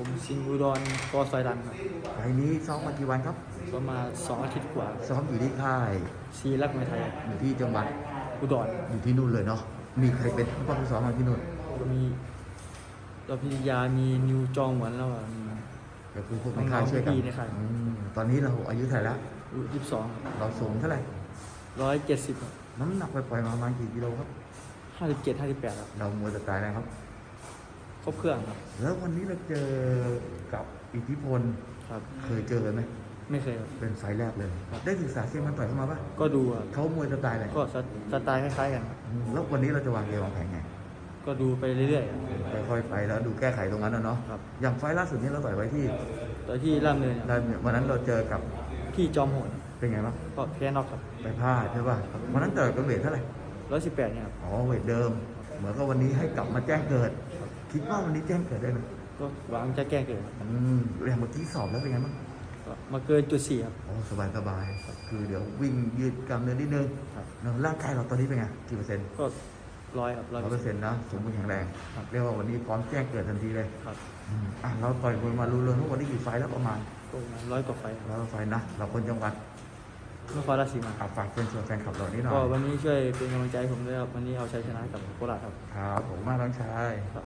ผมสิงห์อุดรกอซอยดันครับไฟล์นี้ซ้อมมากี่วันครับ ประมาณสองอาทิตย์กว่าซ้อมอยู่ที่ค่ายซีรักมวยไทยอยู่ที่จังหวัดอุดรอยู่ที่นู่นเลยเนาะ มีใครเป็นผู้ป้องกันซ้อมมาที่นู่น ก็มีรพิทยามีนิวจองเหมือนแล้วก็มีก็คือพวกในค่ายช่วยกันน้องๆพี่ในค่ายอืมตอนนี้เราอายุเท่าไหร่แล้วยี่สิบสองเราสูงเท่าไหร่ร้อยเจ็ดสิบน้ำหนักไปปล่อยๆมาประมาณกี่กิโลครับห้าสิบเจ็ดห้าสิบแปดครับเรามวยสไตล์อะไรครับค รบเครื่องครับ แล้ววันนี้เราเจอกับอิทธิพลครับ เคยเจอกันไหมไม่เคยครับ เป็นไฟล์แรกเลยได้ศึกษาเก่งมันต่อยเข้ามาปะก็ดูครับเขามวยสไตล์อะไรก็สสไตล์คล้ายๆกันครับอืมแล้ววันนี้เราจะวางเกมวางแผนไงก็ดูไปเรื่อยๆครับค่อยๆไปแล้วดูแก้ไขตรงนั้นนะเนาะครับอย่างไฟล์ล่าสุดนี้เราต่อยไว้ที่ตอนที่ล่ามเนินคแล้รับววันนั้นเราเจอกับพี่จอมโหดเป็นไงบ้างก็แพ้น็อกครับไปพลาดใช่ป่ะวันนั้นต่อยกับเวทเท่าไหร่ ร้อยสิบแปดเนี่ยครับ อ๋อเวทเดิม เหมือนกับวันนี้ให้กลับมาแจ้งเกิด คิดว่าวันนี้แจ้งเกิดได้ไหมก็หวังจะแก้เกิดครับอืมเรื่องเมื่อกี้สอบแล้วเป็นไงบ้างก็มาเกินจุดสี่ครับ อ๋อสบายสบายๆคือเดี๋ยววิ่งยืดกล้ามเนื้อนิดนึงครับ เนอะร่างกายเราตอนนี้เป็นไงกี่เปอร์เซ็นต์ก็ร้อยครับร้อยร้อยเปอร์เซ็นต์นะสมบูรณ์แข็งแรง ครับ เรียกว่าวันนี้พร้อมแจ้งเกิดทันทีเลยครับอืมอะเราต่อยมวยมารู้เรื่องว่าวันนี้กี่ไฟล์แล้วประมาณก็ประมาณร้อยกว่าไฟครับร้อยไฟล์นะเราคนจังหวัดนครราชสีมาอาฝากเชิญชวนแฟนคลับเรานี่หน่อยก็วันนี้ช่วยเป็นกำลังใจให้ผมด้วยครับ วันนี้เอาชัยชนะกับโคราชครับ ครับผมมากน้องชาย ครับ